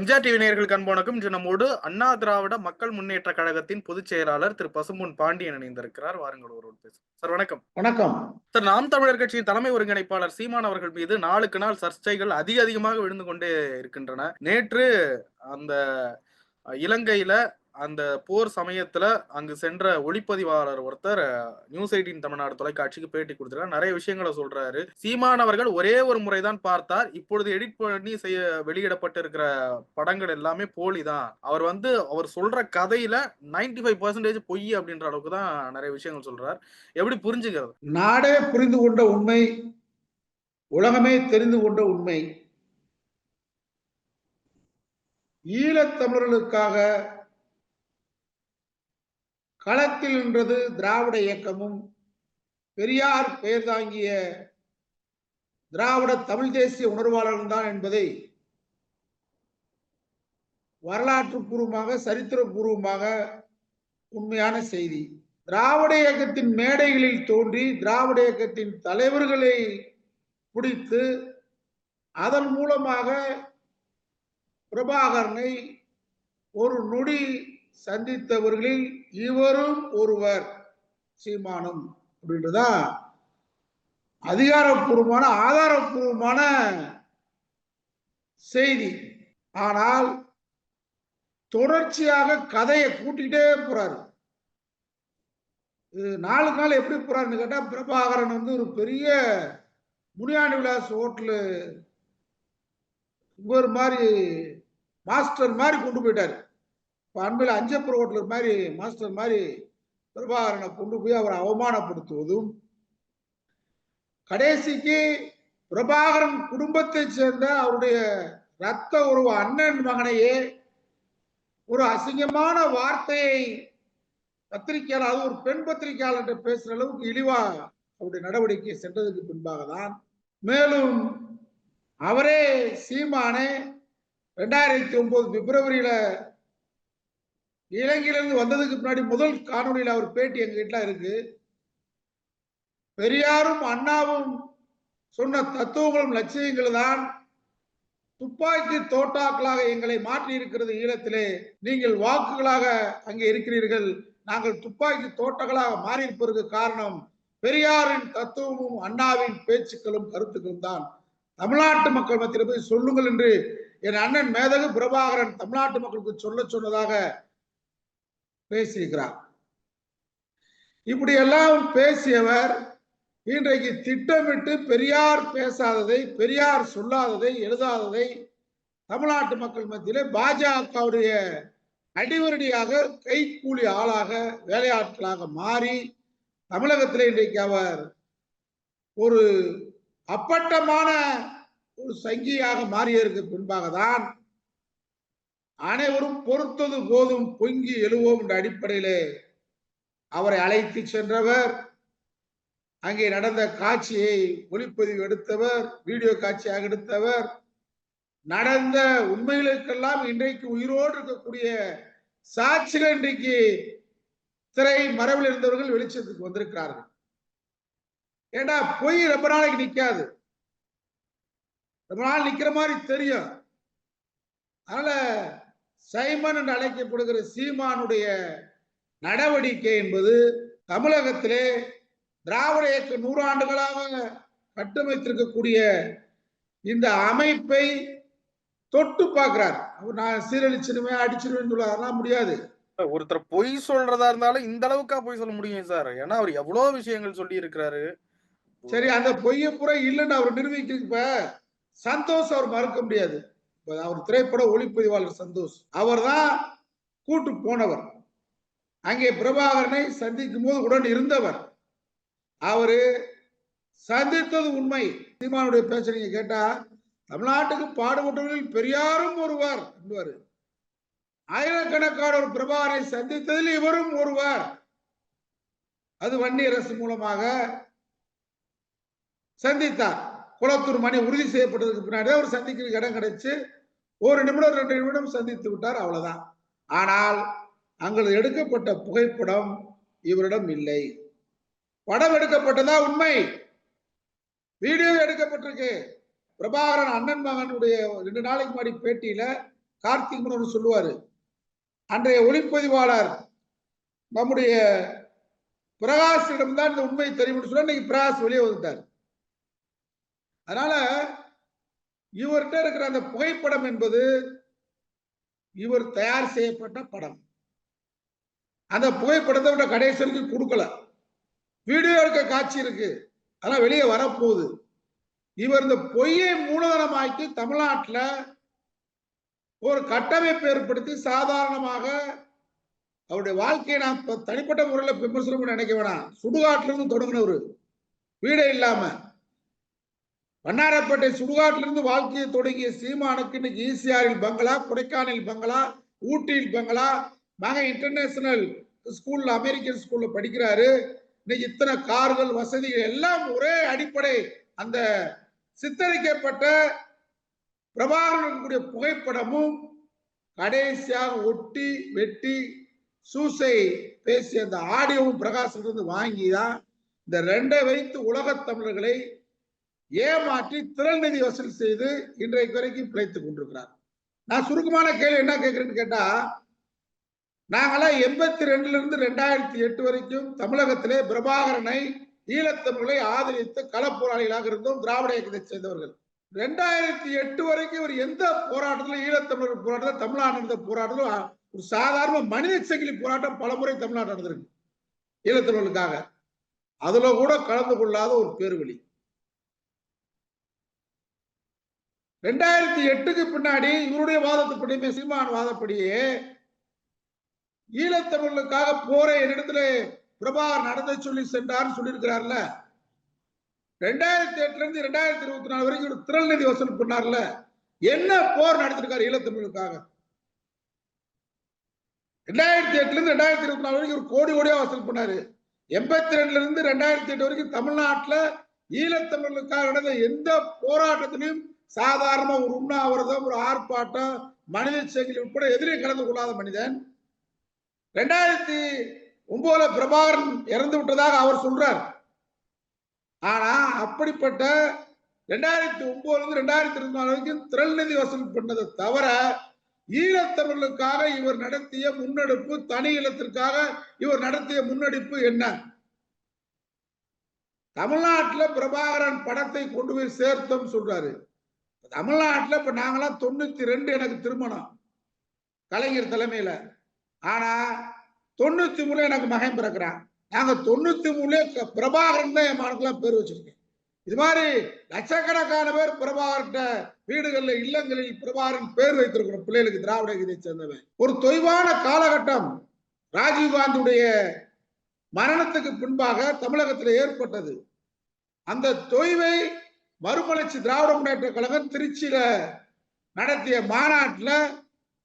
MGR TV நேயர்களுக்கு அன்போனக்கும் இன்று நம்மோடு அண்ணா திராவிட மக்கள் முன்னேற்ற கழகத்தின் பொதுச் செயலாளர் திரு பசும்பொன் பாண்டியன் இணைந்திருக்கிறார். வாருங்கள் ஒருவர் பேசும் சார் வணக்கம். வணக்கம். சார் நாம் தமிழர் கட்சியின் தலைமை ஒருங்கிணைப்பாளர் சீமான் அவர்கள் மீது நாளுக்கு நாள் சர்ச்சைகள் அதிக அதிகமாக விழுந்து கொண்டே இருக்கின்றன. நேற்று அந்த இலங்கையில அந்த போர் சமயத்துல அங்கு சென்ற ஒளிப்பதிவாளர் ஒருத்தர் நியூஸ் எயிட்டின் தமிழ்நாடு தொலைக்காட்சிக்கு பேட்டி கொடுத்துருக்காரு. நிறைய விஷயங்களை சொல்றாரு. சீமான் அவர்கள் ஒரே ஒரு முறைதான் பார்த்தார். இப்பொழுது எடிட் பண்ணி செய்ய வெளியிடப்பட்டிருக்கிற படங்கள் எல்லாமே போலி தான். அவர் வந்து அவர் சொல்ற கதையில 95% ஃபைவ் பர்சன்டேஜ் பொய் அப்படின்ற அளவுக்கு தான் நிறைய விஷயங்கள் சொல்றார். எப்படி புரிஞ்சுக்கிறது? நாடே புரிந்து கொண்ட உண்மை உலகமே தெரிந்து கொண்ட உண்மை. ஈழத்தமிழர்களுக்காக களத்தில் நின்றது திராவிட இயக்கமும். பெரியார் பெயர் தாங்கிய திராவிட தமிழ் தேசிய உணர்வாளர்கள் தான் என்பதை வரலாற்று பூர்வமாக சரித்திரபூர்வமாக உண்மையான செய்தி. திராவிட இயக்கத்தின் மேடைகளில் தோன்றி திராவிட இயக்கத்தின் தலைவர்களை பிடித்து அதன் மூலமாக பிரபாகரனை ஒரு நொடி சந்தித்தவர்களில் இவரும் ஒருவர் சீமானும் அப்படின்றதா? அதிகாரப்பூர்வமான ஆதாரப்பூர்வமான செய்தி. ஆனால் தொடர்ச்சியாக கதையை கூட்டிகிட்டே போறாரு. இது நாலு நாள் எப்படி போறாருன்னு கேட்டால் பிரபாகரன் வந்து ஒரு பெரிய முனியாண்டி விலாஸ் ஹோட்டலு இவர் மாதிரி மாஸ்டர் மாதிரி கொண்டு போயிட்டாரு. இப்போ அன்பில் அஞ்சப்பர் ஹோட்டலர் மாதிரி மாஸ்டர் மாதிரி பிரபாகரனை கொண்டு போய் அவரை அவமானப்படுத்துவதும் கடைசிக்கு பிரபாகரன் குடும்பத்தை சேர்ந்த அவருடைய ரத்த உருவ அண்ணன் மகனையே ஒரு அசிங்கமான வார்த்தையை பத்திரிகையாளர் அது ஒரு பெண் பத்திரிகையாளர்கிட்ட பேசுற அளவுக்கு இழிவா அவருடைய நடவடிக்கை சென்றதுக்கு பின்பாக தான் மேலும் அவரே சீமானே ரெண்டாயிரத்தி ஒன்பது பிப்ரவரியில இலங்கையிலிருந்து வந்ததுக்கு முன்னாடி முதல் காணொலியில் அவர் பேட்டி எங்ககிட்ட இருக்கு. பெரியாரும் அண்ணாவும் சொன்ன தத்துவங்களும் லட்சியங்கள் தான் துப்பாக்கி தோட்டாக்களாக எங்களை மாற்றி இருக்கிறது ஈழத்திலே. நீங்கள் வாக்குகளாக அங்கே இருக்கிறீர்கள். நாங்கள் துப்பாக்கி தோட்டங்களாக மாறி இருப்பதற்கு காரணம் பெரியாரின் தத்துவமும் அண்ணாவின் பேச்சுக்களும் கருத்துக்களும் தான். தமிழ்நாட்டு மக்கள் மத்தியில் போய் சொல்லுங்கள் என்று என் அண்ணன் மேதகு பிரபாகரன் தமிழ்நாட்டு மக்களுக்கு சொல்ல சொன்னதாக பேசியிருக்கிறார். இப்படி எல்லாம் பேசியவர் இன்றைக்கு திட்டமிட்டு பெரியார் பேசாததை பெரியார் சொல்லாததை எழுதாததை தமிழ்நாட்டு மக்கள் மத்தியிலே பாஜகவுடைய அடிவரடியாக கைக்கூலி ஆளாக வேலையாட்களாக மாறி தமிழகத்தில் இன்றைக்கு அவர் ஒரு அப்பட்டமான ஒரு சங்கியாக மாறியதற்கு பின்பாக தான் அனைவரும் பொறுத்தது போதும் பொங்கி எழுவோம் என்ற அடிப்படையிலே அவரை அழைத்து சென்றவர். அங்கே நடந்த காட்சியை ஒளிப்பதிவு எடுத்தவர் வீடியோ காட்சியாக எடுத்தவர். நடந்த உண்மைகளுக்கெல்லாம் இன்றைக்கு உயிரோடு இருக்கக்கூடிய சாட்சிகள் இன்றைக்கு திரை மரபில் இருந்தவர்கள் வெளிச்சத்துக்கு வந்திருக்கிறார்கள். ஏண்டா பொய் ரொம்ப நாளைக்கு நிக்காது. ரொம்ப நாள் நிக்கிற மாதிரி தெரியும். அதனால சைமன் என்று அழைக்கப்படுகிற சீமானுடைய நடவடிக்கை என்பது தமிழகத்திலே திராவிட இயக்க நூறாண்டுகளாக கட்டமைத்திருக்கக்கூடிய இந்த அமைப்பை தொட்டு பார்க்கிறார். அவர் நான் சீரழிச்சிருவேன் அடிச்சிருவேன் சொல்ல முடியாது. ஒருத்தர் பொய் சொல்றதா இருந்தாலும் இந்த அளவுக்கா பொய் சொல்ல முடியும் சார். ஏன்னா அவர் எவ்வளவு விஷயங்கள் சொல்லி இருக்கிறாரு சரி அந்த பொய்யை பூரா இல்லைன்னு அவர் நிரூபிக்க இப்ப சந்தோஷ் அவர் மறுக்க முடியாது. அவர் திரைப்பட ஒளிப்பதிவாளர் சந்தோஷ். அவர் தான் கூட்டு போனவர். அங்கே பிரபாகரனை சந்திக்கும் போது உடன் இருந்தவர். அவரு சந்தித்தது உண்மை. சீமானுடைய பேச்ச நீங்க கேட்டா தமிழ்நாட்டுக்கு பாடுபட்டவர்களில் பெரியாரும் ஒருவர் என்பவர் ஆயிரக்கணக்கானோர் பிரபாகரை சந்தித்ததில் இவரும் ஒருவர். அது வன்னி அரசு மூலமாக சந்தித்தார். குளத்தூர் மணி உறுதி செய்யப்பட்டதுக்கு பின்னாடி அவர் சந்திக்கிறதுக்கு இடம் கிடைச்சு ஒரு நிமிடம் ரெண்டு நிமிடம் சந்தித்து விட்டார் அவ்வளவுதான். ஆனால் அங்கு எடுக்கப்பட்ட புகைப்படம் இவரிடம் இல்லை. படம் எடுக்கப்பட்டதா? உண்மை. வீடியோ எடுக்கப்பட்டிருக்கு. பிரபாகரன் அண்ணன் மகனுடைய ரெண்டு நாளைக்கு முன்னாடி பேட்டியில கார்த்திக் மனோர் சொல்லுவாரு அன்றைய ஒளிப்பதிவாளர் நம்முடைய பிரகாஷிடம் தான் இந்த உண்மை தெரியும் சொல்ல இன்னைக்கு பிரகாஷ் வெளியே வந்துட்டார். அதனால இவர்கிட்ட இருக்கிற அந்த புகைப்படம் என்பது இவர் தயார் செய்யப்பட்ட படம். அந்த புகைப்படத்தை விட கடைசி வரைக்கும் கொடுக்கல. வீடியோ எடுக்க காட்சி இருக்கு. அதெல்லாம் வெளியே வரப்போகுது. இவர் இந்த பொய்யை மூலதனமாக்கி தமிழ்நாட்டில் ஒரு கட்டமைப்பு ஏற்படுத்தி சாதாரணமாக அவருடைய வாழ்க்கையை நான் தனிப்பட்ட முறையில் விமர்சனம் நினைக்க வேணாம். சுடுகாட்டிலிருந்து தொடங்கினவர். வீடே இல்லாமல் வண்ணாரப்பேட்டை சுடுகாட்டிலிருந்து வாழ்க்கையை தொடங்கிய சீமானுக்கு இன்னைக்கு ஈசிஆரில் பங்களா கொடைக்கானல் பங்களா ஊட்டியில் பங்களா மகன் இன்டர்நேஷனல் ஸ்கூல்ல அமெரிக்கன் ஸ்கூல்ல படிக்கிறாரு. இன்னைக்கு இத்தனை கார்கள் வசதிகள் எல்லாம் ஒரே அடிப்படை. அந்த சித்தரிக்கப்பட்ட பிரபாகரன் புகைப்படமும் கடைசியாக ஒட்டி வெட்டி சூசை பேசிய அந்த ஆடியோவும் பிரகாசிலிருந்து வாங்கி தான் இந்த ரெண்டை வைத்து உலகத் தமிழர்களை ஏமாற்றி திரள் நிதி வசூல் செய்து இன்றைக்கு வரைக்கும் பிழைத்துக் கொண்டிருக்கிறார். நான் சுருக்கமான கேள்வி என்ன கேட்கிறேன்னு கேட்டா நாங்களாம் எண்பத்தி ரெண்டுல இருந்து ரெண்டாயிரத்தி எட்டு வரைக்கும் தமிழகத்திலே பிரபாகரனை ஈழத்தமிழை ஆதரித்து களப்போராளிகளாக இருந்தோம் திராவிட இயக்கத்தை சேர்ந்தவர்கள். ரெண்டாயிரத்தி எட்டு வரைக்கும் இவர் எந்த போராட்டத்திலும் ஈழத்தமிழர் போராட்டத்தில் தமிழ்நாடு நடந்த போராட்டத்தில் ஒரு சாதாரண மனித சங்கிலி போராட்டம் பலமுறை தமிழ்நாடு நடந்திருக்கு ஈழத்தமிழர்களுக்காக. அதுல கூட கலந்து கொள்ளாத ஒரு பேர்வழி ரெண்டாயிரத்தி எட்டுக்கு பின்னாடி இவருடைய வாதத்துப்படியுமே சீமான் வாதப்படியே ஈழத்தமிழுக்காக போரை என்னிடத்துல பிரபாகர் நடந்த சொல்லி சென்றார்னு சொல்லியிருக்கிறார்ல. ரெண்டாயிரத்தி எட்டுல இருந்து ரெண்டாயிரத்தி இருபத்தி நாலு வரைக்கும் ஒரு திரள் நிதி வசூல் பண்ணார்ல. என்ன போர் நடத்திருக்காரு ஈழத்தமிழுக்காக ரெண்டாயிரத்தி எட்டுல இருந்து ரெண்டாயிரத்தி இருபத்தி நாலு வரைக்கும் ஒரு கோடி கோடியா வசூல் பண்ணாரு. எண்பத்தி ரெண்டுல இருந்து ரெண்டாயிரத்தி எட்டு வரைக்கும் தமிழ்நாட்டுல ஈழத்தமிழுக்காக நடந்த எந்த போராட்டத்திலையும் சாதாரண ஒரு உண்ணாவிரதம் ஒரு ஆர்ப்பாட்டம் மனித செயல் உட்பட எதிரே கலந்து கொள்ளாத மனிதன். ரெண்டாயிரத்தி ஒன்பதுல பிரபாகரன் இறந்து விட்டதாக அவர் சொல்றார். ஆனா அப்படிப்பட்ட ரெண்டாயிரத்தி ஒன்பதுல இருந்து ரெண்டாயிரத்தி இருபத்தி நாலு வரைக்கும் திரள் நிதி வசூல் பண்ணதை தவிர ஈழத்தமிழர்களுக்காக இவர் நடத்திய முன்னெடுப்பு தனி ஈழத்திற்காக இவர் நடத்திய முன்னெடுப்பு என்ன? தமிழ்நாட்டில் பிரபாகரன் படத்தை கொண்டு போய் சேர்த்தோம் சொல்றாரு. தமிழ்நாட்டில் இப்போ நாங்களாம் தொண்ணூத்தி ரெண்டு எனக்கு திருமணம். கலைஞர் தலைமையில. ஆனா தொண்ணூத்தி மூணு எனக்கு மகன் பிறக்கிறான். நாங்க தொண்ணூத்தி மூணு பிரபாகரன் தான் என் மகனுக்கெல்லாம் பேர் வச்சிருக்கேன். இது மாதிரி லட்சக்கணக்கான பேர் பிரபாகர்கிட்ட வீடுகள்ல இல்லங்களில் பிரபாகரன் பேர் வைத்திருக்கிறோம். பிள்ளைகளுக்கு திராவிட இதை சேர்ந்தவன். ஒரு தொய்வான காலகட்டம் ராஜீவ்காந்தியுடைய மரணத்துக்கு பின்பாக தமிழகத்தில் ஏற்பட்டது. அந்த தொய்வை மறுமலர்ச்சி திராவிட முன்னேற்ற கழகம் திருச்சியில நடத்திய மாநாட்டில்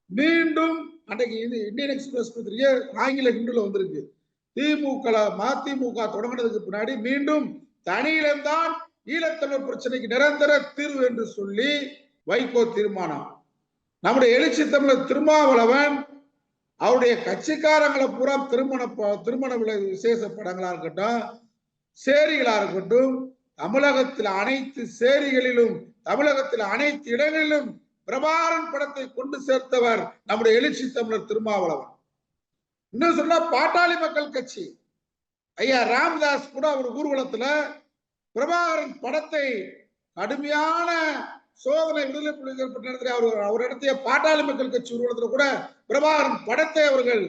மீண்டும் அன்றைக்கு இது இந்தியன் எக்ஸ்பிரஸ் பத்திரிகை ஆங்கில கிண்டுல வந்திருக்கு. திமுக மதிமுக தொடங்கினதுக்கு பின்னாடி மீண்டும் தனியிலம்தான் ஈழத்தமிழர் பிரச்சனைக்கு நிரந்தர தீர்வு என்று சொல்லி வைகோ தீர்மானம். நம்முடைய எழுச்சி தமிழர் திருமாவளவன் அவருடைய கட்சிக்காரங்களை பூரா திருமண ப- திருமண விளை விசேஷ படங்களா இருக்கட்டும் சேரிகளா இருக்கட்டும் தமிழகத்தில் அனைத்து சேரிகளிலும் தமிழகத்தில் அனைத்து இடங்களிலும் பிரபாரன் படத்தை கொண்டு சேர்த்தவர் நம்முடைய எழுச்சி தமிழர் திருமாவளவன். இன்னும் சொன்னா பாட்டாளி மக்கள் கட்சி. ஐயா ராமதாஸ் கூட அவர் ஊர்வலத்துல பிரபாகரன் படத்தை கடுமையான சோதனை விடுதலை புலிகள் நடத்திய அவர் அவர் நடத்திய பாட்டாளி மக்கள் கட்சி ஊர்வலத்தில் கூட பிரபாகரன் படத்தை அவர்கள்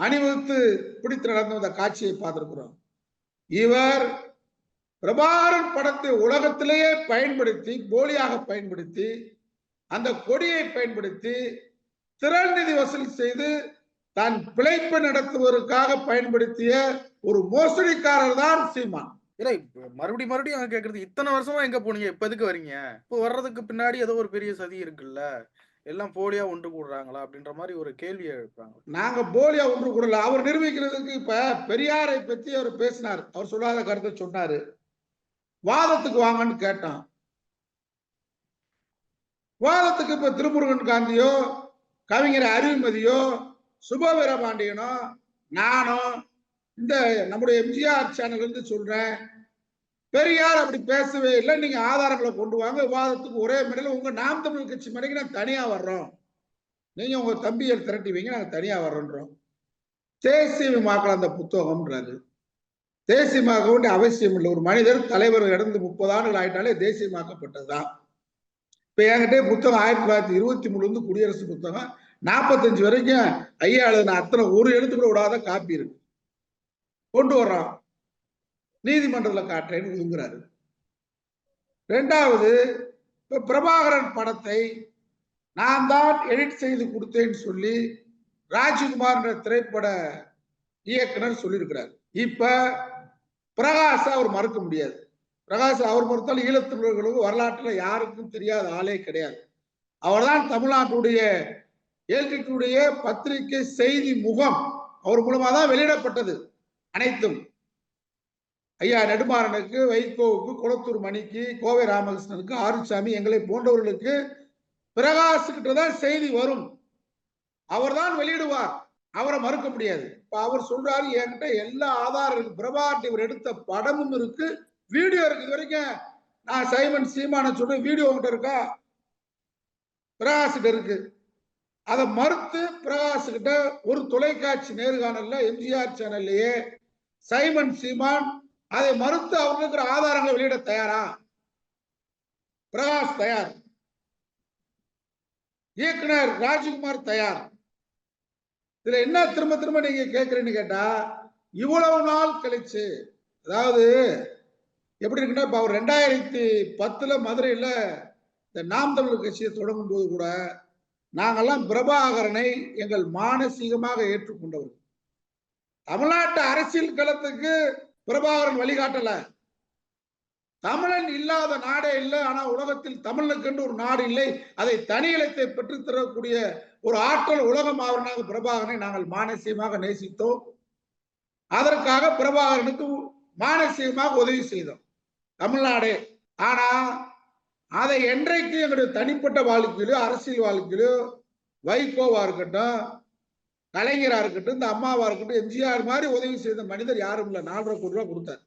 அணிவகுத்து பிடித்து நடந்த அந்த காட்சியை பார்த்திருக்கிறோம். இவர் பிரபாகரன் படத்தை உலகத்திலேயே பயன்படுத்தி போலியாக பயன்படுத்தி அந்த கொடியை பயன்படுத்தி திரள் நிதி வசூல் செய்து தான் பிழைப்பு நடத்துவதற்காக பயன்படுத்திய ஒரு மோசடிக்காரர் தான் சீமான். இல்ல இப்ப மறுபடியும் மறுபடியும் அங்க கேக்குறது இத்தனை வருஷமா எங்க போனீங்க? இப்ப எதுக்கு வரீங்க? இப்போ வர்றதுக்கு பின்னாடி ஏதோ ஒரு பெரிய சதி இருக்குல்ல? எல்லாம் போலியா ஒன்று கூடுறாங்களா? அப்படின்ற மாதிரி ஒரு கேள்வியை எழுப்புறாங்க. நாங்க போலியா ஒன்று கூடல. அவர் நிரூபிக்கிறதுக்கு இப்ப பெரியாரை பத்தி அவர் பேசினார். அவர் சொல்லாத கருத்தை சொன்னாரு. வாதத்துக்கு வாங்கன்னு கேட்டான். வாதத்துக்கு இப்ப திருமுருகன் காந்தியோ கவிஞர் அறிவுமதியோ சுபவீரபாண்டியனோ நானும் இந்த நம்முடைய எம்ஜிஆர் சேனல் இருந்து சொல்றேன். பெரியார் அப்படி பேசவே இல்லை. நீங்க ஆதாரங்களை கொண்டு வாங்க. விவாதத்துக்கு ஒரே மேடையில் உங்க நாம் தமிழ் கட்சி மேடைக்கு நான் தனியா வர்றோம். நீங்க உங்க தம்பியை திரட்டி வைங்க நாங்க தனியா வர்றோன்றோம். தேசியமாக்கல அந்த புத்தகம்ன்றாரு. தேசியமாக வேண்டிய அவசியம் இல்லை. ஒரு மனிதர் தலைவர் இடந்து முப்பது ஆண்டுகள் ஆயிட்டாலே தேசியமாக்கப்பட்டதுதான். இப்ப என்கிட்ட புத்தகம் ஆயிரத்தி தொள்ளாயிரத்தி இருபத்தி மூணுல இருந்து குடியரசு புத்தகம் நாற்பத்தஞ்சு வரைக்கும் ஐயா எழுதின அத்தனை ஒரு எழுத்து கூட விடாத காப்பி இருக்கு. கொண்டு வர்றான். நீதிமன்றத்துல காட்டுறேன்னு விழுங்குறாரு ரெண்டாவது இப்ப பிரபாகரன் படத்தை நான் தான் எடிட் செய்து கொடுத்தேன்னு சொல்லி ராஜ்குமார் திரைப்பட இயக்குனர் சொல்லியிருக்கிறார். இப்ப பிரகாஷ் அவர் மறுக்க முடியாது. பிரகாஷ் அவர் மறுத்தால் ஈழத்தமிழர்களுக்கு வரலாற்றுல யாருக்கும் தெரியாத ஆளே கிடையாது. அவர்தான் தமிழ்நாட்டுடைய ஏழ்கிட்டுடைய பத்திரிகை செய்தி முகம் அவர் மூலமா தான் வெளியிடப்பட்டது அனைத்தும். ஐயா நெடுமாறனுக்கு வைகோவுக்கு குளத்தூர் மணிக்கு கோவை ராமகிருஷ்ணனுக்கு ஆறுசாமி எங்களை போன்றவர்களுக்கு பிரகாஷ் கிட்ட தான் செய்தி வரும். அவர்தான் வெளியிடுவார். அவரை மறுக்க முடியாது. இப்ப அவர் சொல்றாரு என்கிட்ட எல்லா ஆதாரம் இருக்கு. பிரபாகர் இவர் எடுத்த படமும் இருக்கு. வீடியோ இருக்கு இது வரைக்கும். நான் சைமன் சீமான சொல்றேன் வீடியோ உங்ககிட்ட இருக்கா? பிரகாஷ்கிட்ட இருக்கு. அதை மறுத்து பிரகாஷ் கிட்ட ஒரு தொலைக்காட்சி நேர்காணல்ல எம்ஜிஆர் சேனல்லையே சைமன் சீமான் அதை மறுத்து அவங்க இருக்கிற ஆதாரங்களை வெளியிட தயாரா? பிரகாஷ் தயார். இயக்குனர் ராஜ்குமார் தயார். இதுல என்ன திரும்ப திரும்ப நீங்க கேக்குறீன்னு கேட்டா இவ்வளவு நாள் கழிச்சு அதாவது எப்படி இருக்குன்னா இப்ப அவர் ரெண்டாயிரத்தி பத்துல மதுரையில இந்த நாம் தமிழர் கட்சியை தொடங்கும் போது கூட நாங்கெல்லாம் பிரபாகரனை எங்கள் மானசீகமாக ஏற்றுக்கொண்டவர் தமிழ்நாட்டு அரசியல் களத்துக்கு பிரபாகரன் வழிகாட்டல. தமிழன் இல்லாத நாடே இல்லை ஆனா உலகத்தில் தமிழனுக்கென்று ஒரு நாடு இல்லை அதை தனி இலத்தை பெற்றுத்தரக்கூடிய ஒரு ஆற்றல் உலகம் ஆவரனாக பிரபாகரனை நாங்கள் மானசீகமாக நேசித்தோம். அதற்காக பிரபாகரனுக்கு மானசீகமாக உதவி செய்தோம். தமிழ்நாடே. ஆனா அதை என்றைக்கு எங்களுடைய தனிப்பட்ட வாழ்க்கையிலோ அரசியல் வாழ்க்கையிலோ வைகோவா இருக்கட்டும் கலைஞரா இருக்கட்டும் இந்த அம்மாவா இருக்கட்டும் எம்ஜிஆர் மாதிரி உதவி செய்த மனிதர் யாரும் இல்லை. நாலரை கோடி ரூபாய் கொடுத்தார்.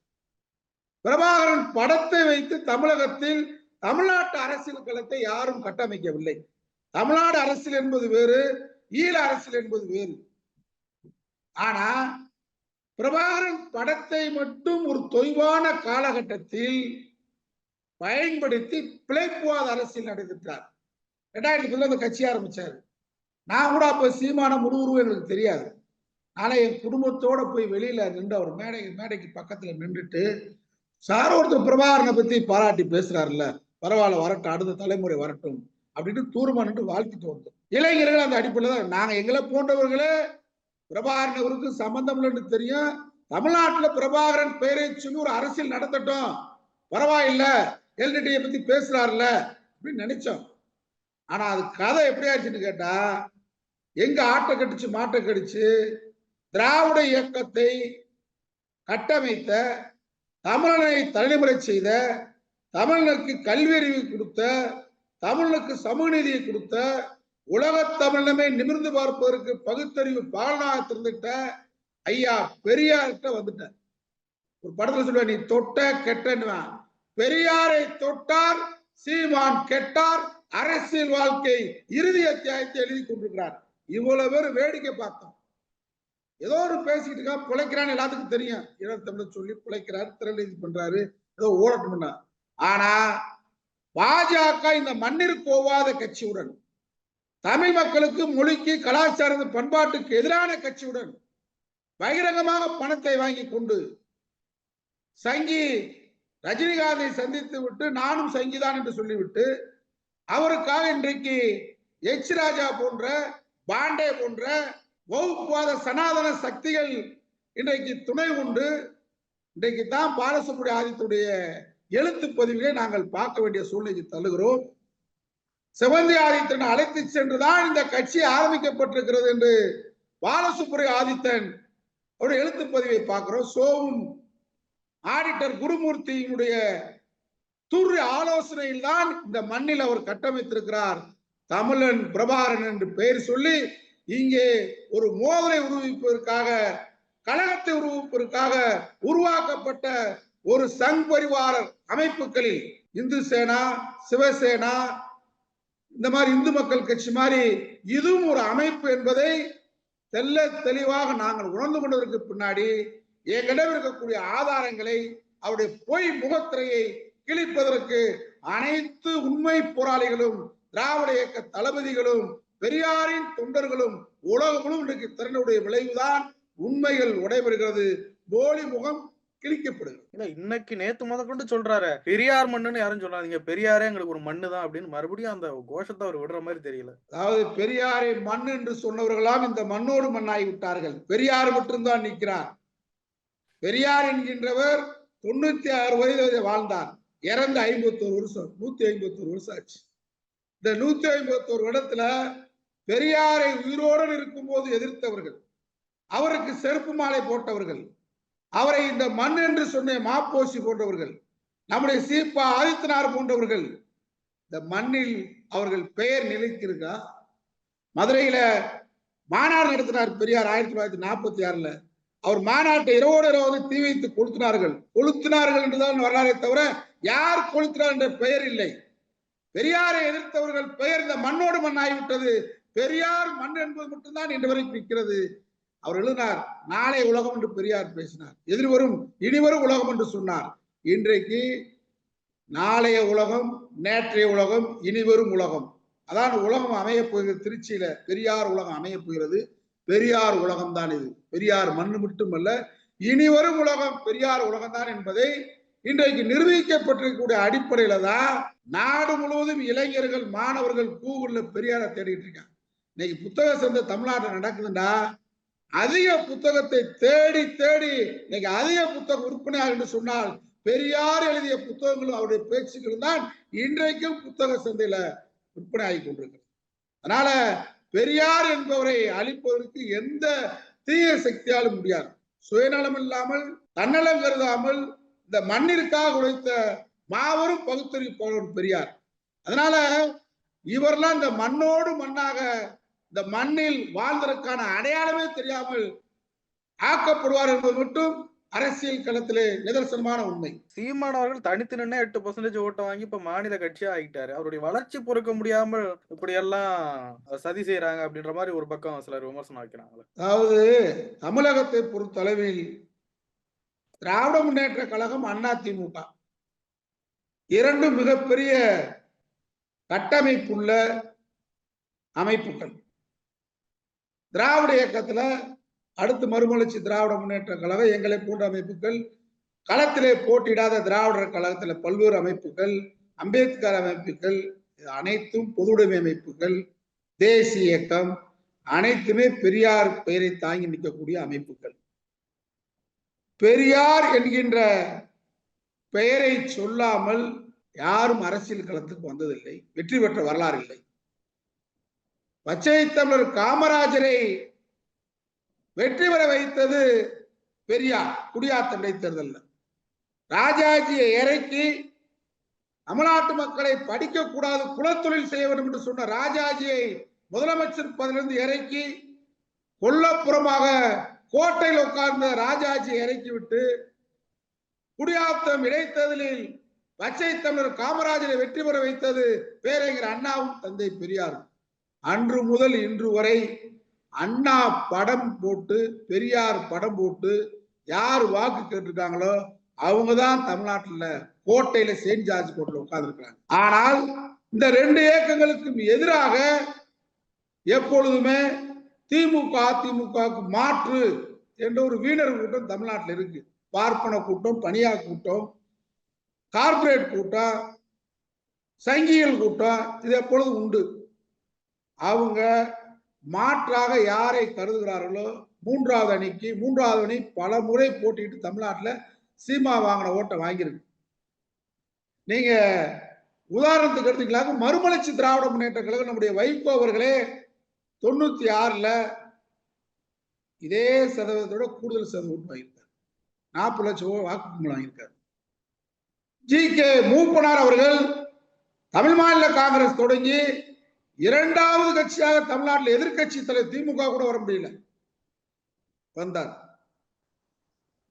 பிரபாகரன் படத்தை வைத்து தமிழகத்தில் தமிழ்நாட்டு அரசியல் களத்தை யாரும் கட்டமைக்கவில்லை. தமிழ்நாடு அரசியல் என்பது வேறு ஈழ அரசியல் என்பது வேறு. ஆனா பிரபாகரன் படத்தை மட்டும் ஒரு தொய்வான காலகட்டத்தில் பயன்படுத்தி பிழைப்புவாத அரசியல் நடைபெற்றார். ரெண்டாயிரத்தி பதில அந்த கட்சி ஆரம்பிச்சாரு. நான் கூட அப்ப சீமான முழுவதும் எங்களுக்கு தெரியாது. ஆனா என் குடும்பத்தோட போய் வெளியில நின்று அவர் மேடை மேடைக்கு பக்கத்துல நின்றுட்டு சார் ஒருத்தர் பிரபாகரனை பத்தி பாராட்டி பேசுறாருல்ல. பரவாயில்ல வரட்டும் அடுத்த தலைமுறை வரட்டும். அப்படின்னு தூரமா வாழ்த்து வாழ்த்திட்டு வந்தோம். இளைஞர்கள் அந்த அடிப்படையில் தான் நாங்கள் எங்களை போன்றவர்களே பிரபாகரன் அவருக்கு சம்பந்தம் இல்லைன்னு தெரியும். தமிழ்நாட்டில் பிரபாகரன் பெயரை சொல்லி ஒரு அரசியல் நடத்தட்டும். பரவாயில்ல எல்டிடியை பத்தி பேசுறாருல்ல அப்படின்னு நினைச்சோம். ஆனா அது கதை எப்படி ஆச்சுன்னு கேட்டா எங்க ஆட்டை கடிச்சு மாட்டை கடிச்சு திராவிட இயக்கத்தை கட்டமைத்த தமிழனை தலைமுறை செய்த தமிழனுக்கு கல்வி அறிவு கொடுத்த தமிழனுக்கு சமூக நீதியை கொடுத்த உலகத் தமிழமே நிமிர்ந்து பார்ப்பதற்கு பகுத்தறிவு பாலனாக திறந்துட்ட ஐயா பெரியார்கிட்ட வந்துட்டேன் ஒரு படத்துல சொல்லுவேன் நீ தொட்ட கெட்டன்னுவான். பெரியாரை தொட்டார் சீமான் கெட்டார் அரசியல் வாழ்க்கை இறுதி அத்தியாயத்தை எழுதி கொண்டிருக்கிறார். இவ்வளவு பேர் வேடிக்கை பார்த்தோம். ஏதோ ஒரு பேசிக்கிட்டு இருக்கா பிழைக்கிறான்னு எல்லாத்துக்கும் தெரியும். ஈழத்தமிழர் சொல்லி பிழைக்கிறாரு திரள் இது பண்றாரு ஏதோ ஓடட்டும்னா ஆனா பாஜக இந்த மண்ணிற்கு போவாத கட்சியுடன் தமிழ் மக்களுக்கு மொழிக்கு கலாச்சார பண்பாட்டுக்கு எதிரான கட்சியுடன் பகிரங்கமாக பணத்தை வாங்கி கொண்டு சங்கி ரஜினிகாந்தை சந்தித்து விட்டு நானும் சங்கிதான் என்று சொல்லிவிட்டு அவருக்காக இன்றைக்கு எச் ராஜா போன்ற பாண்டே போன்ற வகுப்புவாத சனாதன சக்திகள் இன்றைக்கு துணை உண்டு இன்றைக்கு தான் பாலசுப்ரமணிய ஆதித்துடைய எழுத்து பதிவுகளை நாங்கள் பார்க்க வேண்டிய சூழ்நிலைக்கு தள்ளுகிறோம். செவந்தி ஆதித்தன் அழைத்து சென்றுதான் இந்த கட்சி ஆரம்பிக்கப்பட்டிருக்கிறது என்று பாலசுப்ரிய ஆதித்தன் அவருடைய எழுத்து பதிவை பார்க்கிறோம். சோவும் ஆடிட்டர் குருமூர்த்தியினுடைய துரு ஆலோசனையில் தான் இந்த மண்ணில் அவர் கட்டமைத்திருக்கிறார். தமிழன் பிரபாரன் என்று பெயர் சொல்லி இங்கே ஒரு மோதலை உருவிப்பதற்காக கழகத்தை உருவிப்பதற்காக உருவாக்கப்பட்ட ஒரு சங் பரிவார அமைப்புகளில் இந்து சேனா சிவசேனா இந்த மாதிரி இந்து மக்கள் கட்சி மாதிரி இதுவும் ஒரு அமைப்பு என்பதை தெல்ல தெளிவாக நாங்கள் உணர்ந்து கொண்டதற்கு பின்னாடி எங்களிடம் இருக்கக்கூடிய ஆதாரங்களை அவருடைய பொய் முகத்திரையை கிழிப்பதற்கு அனைத்து உண்மை போராளிகளும் திராவிட இயக்க தளபதிகளும் பெரியாரின் தொண்டர்களும் உலகங்களும் இன்றைக்கு திறனுடைய விளைவுதான் உண்மைகள் உடைபெறுகிறது போலி முகம் கிழிக்கப்படுகிறது. இல்ல இன்னைக்கு நேத்து முத கொண்டு சொல்றாரு. பெரியார் மண்ணுன்னு யாரும் சொல்லாதீங்க. பெரியாரே எங்களுக்கு ஒரு மண்ணு தான் அப்படின்னு மறுபடியும் அந்த கோஷத்தை அவர் விடுற மாதிரி தெரியல. அதாவது பெரியாரை மண் என்று சொன்னவர்களாம் இந்த மண்ணோடு மண்ணாகி விட்டார்கள். பெரியார் மட்டும்தான் நிற்கிறார். பெரியார் என்கின்றவர் தொண்ணூத்தி ஆறு வயது வாழ்ந்தார் இறந்து ஐம்பத்தோரு வருஷம் நூத்தி ஐம்பத்தோரு வருஷம் ஆச்சு. இந்த நூத்தி ஐம்பத்தோரு இடத்துல பெரியாரை உயிரோடு இருக்கும்போது எதிர்த்தவர்கள் அவருக்கு செருப்பு மாலை போட்டவர்கள் அவரை இந்த மண் என்று சொன்ன மாப்போசி போன்றவர்கள் நம்முடைய சீப்பா ஆதித்தனார் போன்றவர்கள் இந்த மண்ணில் அவர்கள் பெயர் நிலைத்திருக்கா? மதுரையில மாநாடு நடத்தினார் பெரியார் ஆயிரத்தி தொள்ளாயிரத்தி நாற்பத்தி ஆறுல. அவர் மாநாட்டை இரவோடு இரவோடு தீ வைத்து கொளுத்தினார்கள். கொளுத்தினார்கள் என்றுதான் வரலாறே தவிர யார் கொளுத்தினார் என்ற பெயர் இல்லை. பெரியாரை எதிர்த்தவர்கள் பெயர் இந்த மண்ணோடு மண்ணாகிவிட்டது. பெரியார் மண் என்பது மட்டும்தான் இன்று வரைக்கும் நிற்கிறது. அவர் எழுதினார் நாளை உலகம் என்று பெரியார் பேசினார். எதிர்வரும் இனிவரும் உலகம் என்று சொன்னார். இன்றைக்கு நாளைய உலகம் நேற்றைய உலகம் இனிவரும் உலகம். அதான் உலகம் அமைய போகிறது. திருச்சியில பெரியார் உலகம் அமைய போகிறது. பெரியார் உலகம் தான் இது. பெரியார் மண் மட்டுமல்ல இனிவரும் உலகம் பெரியார் உலகம் தான் என்பதை இன்றைக்கு நிரூபிக்கப்பட்டிருக்கக்கூடிய அடிப்படையில தான் நாடு முழுவதும் இளைஞர்கள் மாணவர்கள் கூகுள்ல பெரியாரை தேடிட்டு இருக்காங்க. இன்னைக்கு புத்தக சந்தை தமிழ்நாட்டில் நடக்குதுண்டா அதிக புத்தகத்தை தேடி தேடி இன்னைக்கு அதிக புத்தகம் விற்பனையாக என்று சொன்னால் பெரியார் எழுதிய புத்தகங்களும் அவருடைய பேச்சுக்களும் தான் இன்றைக்கும் புத்தக சந்தையில விற்பனை ஆகி கொண்டிருக்கிறது. அதனால பெரியார் என்பவரை அழிப்பதற்கு எந்த தீய சக்தியாலும் முடியாது. சுயநலம் இல்லாமல் தன்னலம் கருதாமல் இந்த மண்ணிற்காக உழைத்த மாபெரும் பகுத்தறிவிப்பாளர் பெரியார். அதனால இவரெல்லாம் இந்த மண்ணோடு மண்ணாக இந்த மண்ணில் வாழ்ந்ததற்கான அடையாளமே தெரியாமல் ஆக்கப்படுவார் என்பது மட்டும் அரசியல் களத்திலே நிதர்சனமான உண்மை. சீமான் அவர்கள் தனித்து நின்று எட்டு பர்சன்டேஜ் ஓட்டை வாங்கி இப்ப மாநில கட்சியா ஆகிட்டாரு அவருடைய வளர்ச்சி பொறுக்க முடியாமல் இப்படி எல்லாம் சதி செய்யறாங்க அப்படின்ற மாதிரி ஒரு பக்கம் சிலர் விமர்சனம் வைக்கிறாங்களே அதாவது தமிழகத்தை பொறுத்தளவில் திராவிட முன்னேற்ற கழகம் அதிமுக. இரண்டு மிகப்பெரிய கட்டமைப்புள்ள அமைப்புகள். திராவிட இயக்கத்துல அடுத்து மறுமலர்ச்சி திராவிட முன்னேற்ற கழகம் எங்களை போன்ற அமைப்புகள் களத்திலே போட்டியிடாத திராவிடர் கழகத்துல பல்வேறு அமைப்புகள் அம்பேத்கர் அமைப்புகள் அனைத்தும் பொதுவுடைமை அமைப்புகள் தேசிய இயக்கம் அனைத்துமே பெரியார் பெயரை தாங்கி நிற்கக்கூடிய அமைப்புகள். பெரியார் என்கின்ற பெயரை சொல்லாமல் யாரும் அரசியல் களத்துக்கு வந்ததில்லை வெற்றி பெற்ற வரலாறு இல்லை. பச்சை தமிழர் காமராஜரை வெற்றி பெற வைத்தது பெரியார் குடியாத்த இடைத்தேர்தல்ல. ராஜாஜியை இறக்கி தமிழ்நாட்டு மக்களை படிக்க கூடாது குலத்தொழில் செய்ய வேண்டும் என்று சொன்ன ராஜாஜியை முதலமைச்சர் பதிலிருந்து இறக்கி கொல்லப்புறமாக கோட்டையில் உட்கார்ந்த ராஜாஜியை இறக்கிவிட்டு குடியாத்தம் இடைத்தேர்தலில் பச்சை தமிழர் காமராஜரை வெற்றி பெற வைத்தது பேரறிஞர் அண்ணாவும் தந்தை பெரியாரும். அன்று முதல் இன்று வரை அண்ணா படம் போட்டு பெரியார் படம் போட்டு யார் வாக்கு கேட்டிருக்காங்களோ அவங்க தான் தமிழ்நாட்டில் கோட்டையில செயின்ட் ஜார்ஜ் கோட்டையில் உட்கார்ந்துருக்கிறாங்க. ஆனால் இந்த ரெண்டு இயக்கங்களுக்கும் எதிராக எப்பொழுதுமே திமுக அதிமுகவுக்கு மாற்று என்ற ஒரு வீணர் கூட்டம் தமிழ்நாட்டில் இருக்கு. பார்ப்பன கூட்டம் பணியா கூட்டம் கார்ப்பரேட் கூட்டம் சங்கிகள் கூட்டம் இது எப்பொழுதும் உண்டு. அவங்க மாற்றாக யாரை கருதுகிறார்களோ மூன்றாவது அணிக்கு மூன்றாவது அணி பல முறை போட்டிட்டு தமிழ்நாட்டில் சீமா வாங்கின ஓட்டை வாங்கியிருக்கு. நீங்க உதாரணத்துக்கு எடுத்துக்கலாங்க. மறுமலர்ச்சி திராவிட முன்னேற்ற கழகம் நம்முடைய வைகோ அவர்களே தொண்ணூத்தி ஆறுல இதே சதவீதத்தோட கூடுதல் சதவீதம் ஓட்டு வாங்கியிருக்காரு. நாற்பது லட்சம் வாக்கு வாங்கியிருக்காரு. ஜி கே மூப்பனார் அவர்கள் தமிழ் மாநில காங்கிரஸ் தொடங்கி இரண்டாவது கட்சியாக தமிழ்நாட்டில் எதிர்கட்சி தலைவர் திமுக கூட வர முடியல. வந்தார்.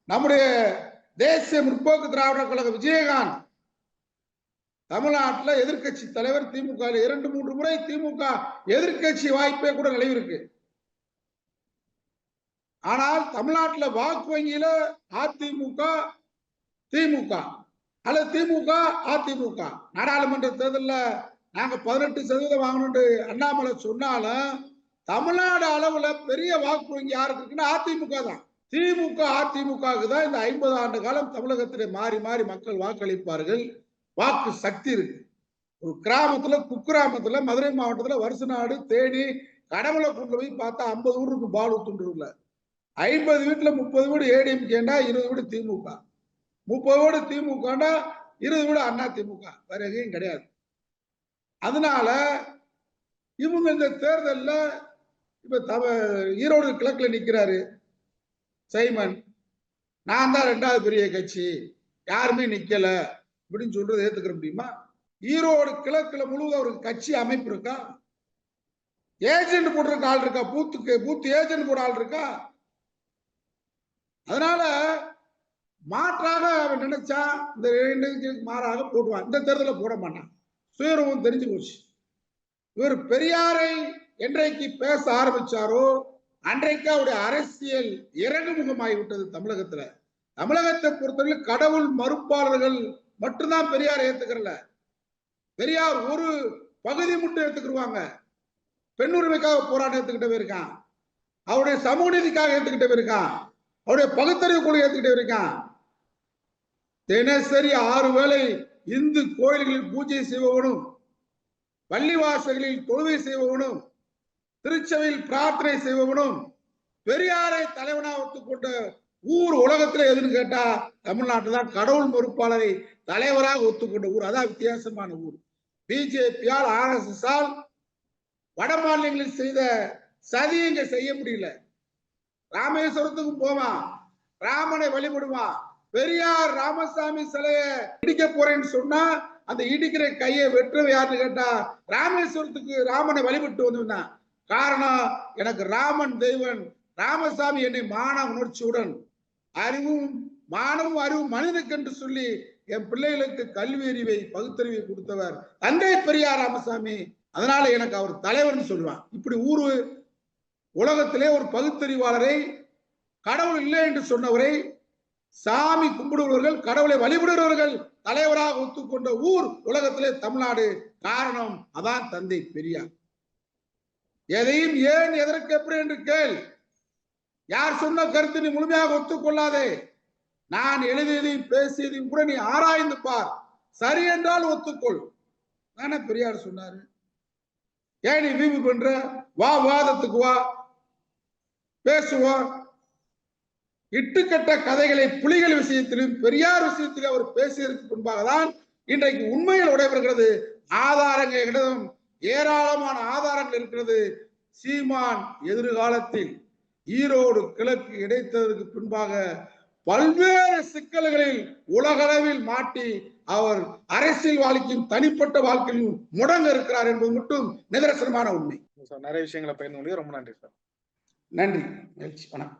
நம்முடைய தேசிய முற்போக்கு திராவிடர் கழக விஜயகாந்த் தமிழ்நாட்டுல எதிர்க்கட்சி தலைவர் திமுக இரண்டு மூன்று முறை திமுக எதிர்கட்சி வாய்ப்பே கூட நிலவிருக்கு ஆனால் தமிழ்நாட்டுல வாக்கு வங்கியில அதிமுக திமுக அல்லது திமுக அதிமுக. நாடாளுமன்ற தேர்தலில் நாங்க பதினெட்டு சதவீதம் வாங்கணும்னு அண்ணாமலை சொன்னாலும் தமிழ்நாடு அளவுல பெரிய வாக்கு வங்கி யாருக்கு இருக்குன்னா அதிமுக தான். திமுக அதிமுகவுக்கு தான் இந்த ஐம்பது ஆண்டு காலம் தமிழகத்திலே மாறி மாறி மக்கள் வாக்களிப்பார்கள். வாக்கு சக்தி இருக்கு. ஒரு கிராமத்துல குக்கிராமத்துல மதுரை மாவட்டத்துல வருஷநாடு தேனி கடவுளை கொண்டு போய் பார்த்தா ஐம்பது வீடு இருக்கும் பாலூத்துன்றூர்ல ஐம்பது வீட்டுல முப்பது வீடு ஏடிஎம்கேண்டா இருபது வீடு திமுக. முப்பது வீடு திமுகண்டா இருபது வீடு அண்ணா திமுக. வேற எங்கேயும் கிடையாது. அதனால இவங்க இந்த தேர்தலில் இப்போ தவ ஈரோடு கிழக்கில் நிற்கிறாரு சைமன். நான் தான் ரெண்டாவது பெரிய கட்சி. யாருமே நிற்கல அப்படின்னு சொல்றது ஏத்துக்கிற முடியுமா? ஈரோடு கிழக்குல முழுவதும் ஒரு கட்சி அமைப்பு இருக்கா? ஏஜென்ட் போட்டிருக்க ஆள் இருக்கா? பூத்துக்கு பூத்து ஏஜென்ட் போட ஆள் இருக்கா? அதனால மாற்றாக அவன் நினைச்சா இந்த ரெண்டு மாறாக போடுவான். இந்த தேர்தலில் போட மாட்டான். சுயரூபம் தெரிஞ்சு போச்சு. இவர் பெரியாரை என்றைக்கு பேச ஆரம்பிச்சாரோ அன்றைக்கு அவருடைய அரசியல் இறங்குமுகமாகிவிட்டது தமிழகத்துல. தமிழகத்தை பொறுத்தவரை கடவுள் மறுப்பாளர்கள் மட்டும்தான் பெரியார் ஏத்துக்கிறல. பெரியார் ஒரு பகுதி மட்டும் ஏத்துக்கிடுவாங்க. பெண் உரிமைக்காக போராட்டம் ஏத்துக்கிட்டே இருக்கான். அவருடைய சமூக நீதிக்காக ஏத்துக்கிட்டே இருக்கான். அவருடைய பகுத்தறிவு கூட ஏத்துக்கிட்டே இருக்கான். தினசரி ஆறு வேளை இந்து கோயில்களில் பூஜை செய்பவனும் பள்ளிவாசல்களில் தொழுகை செய்பவனும் திருச்சபையில் பிரார்த்தனை செய்பவனும் பெரியாரை தலைவனாக ஒத்துக்கொண்ட ஊர் உலகத்துல எதுன்னு கேட்டா தமிழ்நாட்டு தான் கடவுள் மறுப்பாளரை தலைவராக ஒத்துக்கொண்ட ஊர். அதான் வித்தியாசமான ஊர். பிஜேபியால் ஆர் எஸ் எஸ் ஆல் வட மாநிலங்களில் செய்த சதி இங்க செய்ய முடியல. ராமேஸ்வரத்துக்கும் போவான் ராமனை வழிபடுவான் பெரியார் ராமசாமி சிலைய இடிக்க போறேன்னு சொன்னா அந்த இடிக்கிற கையை வெட்டுறது யாருன்னு கேட்டா ராமேஸ்வரத்துக்கு ராமனை வழிபட்டு வந்திருந்தான் காரணம் எனக்கு ராமன் தெய்வன் ராமசாமி என்னை மான உணர்ச்சியுடன் அறிவும் மானமும் அறிவும் மனிதனுக்கு என்று சொல்லி என் பிள்ளைகளுக்கு கல்வி அறிவை பகுத்தறிவை கொடுத்தவர் தந்தை பெரியார் ராமசாமி. அதனால எனக்கு அவர் தலைவர்னு சொல்லுவான். இப்படி ஊரு உலகத்திலே ஒரு பகுத்தறிவாளரை கடவுள் இல்லை என்று சொன்னவரை சாமி கும்பிடுபவர்கள் கடவுளை வழிபடுபவர்கள் தலைவராக ஒத்துக்கொண்ட ஊர் உலகத்திலே தமிழ்நாடு. காரணம் அதான் தந்தை பெரியார். எதையும் ஏன் எதற்கு எப்படி என்று கேள். யார் சொன்ன கருத்து நீ முழுமையாக ஒத்துக்கொள்ளாதே. நான் எழுதியதையும் பேசியதையும் கூட நீ ஆராய்ந்து பார். சரி என்றால் ஒத்துக்கொள். தானே பெரியார் சொன்னாரு. ஏன் நீ வீம்பு பண்ற? வா வாதத்துக்கு வா. பேசுவோம் இட்டுக்கட்ட கதைகளை புலிகள் விஷயத்திலும் பெரியார் விஷயத்திலும் அவர் பேசியதற்கு முன்பாக தான் இன்றைக்கு உண்மையில் உடைபெறுகிறது ஆதாரங்களிடம் ஏராளமான ஆதாரங்கள் இருக்கிறது. சீமான் எதிர்காலத்தில் ஈரோடு கிழக்கு இடைத்ததற்கு பின்பாக பல்வேறு சிக்கல்களில் உலகளவில் மாட்டி அவர் அரசியல் வாழ்க்கையும் தனிப்பட்ட வாழ்க்கையிலும் முடங்க இருக்கிறார் என்பது மட்டும் நிதர்சனமான உண்மை. சார் நிறைய விஷயங்களை பகிர்ந்து முடியும் ரொம்ப நன்றி சார். நன்றி. மகிழ்ச்சி. வணக்கம்.